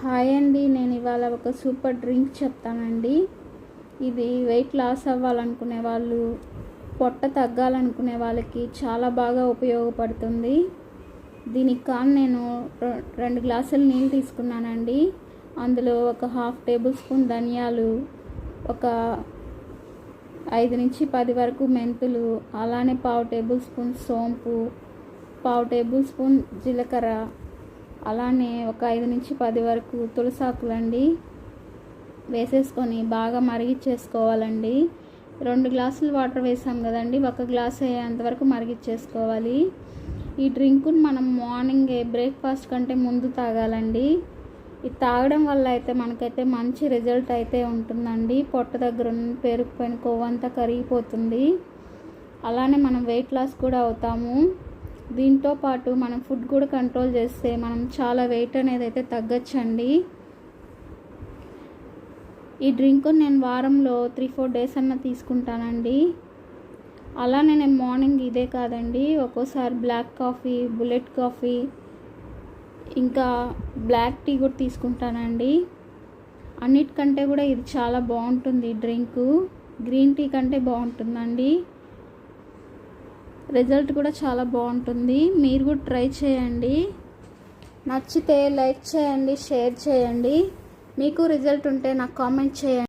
Hi అండి నేను ఇవాళ ఒక సూపర్ డ్రింక్ చెప్తానండి. ఇది వెయిట్ లాస్ అవ్వాలనుకునే వాళ్ళు పొట్ట తగ్గాలనుకునే వాళ్ళకి చాలా బాగా ఉపయోగపడుతుంది. దీనికి కాను నేను రెండు గ్లాసులు నీళ్ళు తీసుకున్నానండి. అందులో ఒక హాఫ్ టేబుల్ స్పూన్ ధనియాలు ఒక ఐదు నుంచి పది వరకు మెంతులు అలానే పావు టేబుల్ స్పూన్ సోంపు పావు టేబుల్ స్పూన్ జీలకర్ర అలానే ఒక ఐదు నుంచి పది వరకు తులసాకులండి వేసేసుకొని బాగా మరిగిచ్చేసుకోవాలండి. రెండు గ్లాసులు వాటర్ వేసాం కదండి ఒక గ్లాస్ అయ్యేంత వరకు మరిగిచ్చేసుకోవాలి. ఈ డ్రింక్ను మనం మార్నింగ్ బ్రేక్ఫాస్ట్ కంటే ముందు తాగాలండి. ఇది తాగడం వల్ల అయితే మనకైతే మంచి రిజల్ట్ అయితే ఉంటుందండి. పొట్ట దగ్గర పేరుకుపోయిన కొవ్వంతా కరిగిపోతుంది. అలానే మనం వెయిట్ లాస్ కూడా అవుతాము. దీంతో పాటు మనం ఫుడ్ కూడా కంట్రోల్ చేస్తే మనం చాలా వెయిట్ అనేది అయితే తగ్గచ్చండి. ఈ డ్రింక్ నేను వారంలో త్రీ ఫోర్ డేస్ అన్న తీసుకుంటానండి. అలా నేను మార్నింగ్ ఇదే కాదండి ఒక్కోసారి బ్లాక్ కాఫీ బుల్లెట్ కాఫీ ఇంకా బ్లాక్ టీ కూడా తీసుకుంటానండి. అన్నిటికంటే కూడా ఇది చాలా బాగుంటుంది డ్రింకు. గ్రీన్ టీ కంటే బాగుంటుందండి. రిజల్ట్ కూడా చాలా బాగుంటుంది. మీరు కూడా ట్రై చేయండి. నచ్చితే లైక్ చేయండి షేర్ చేయండి. మీకు రిజల్ట్ ఉంటే నాకు కామెంట్ చేయండి.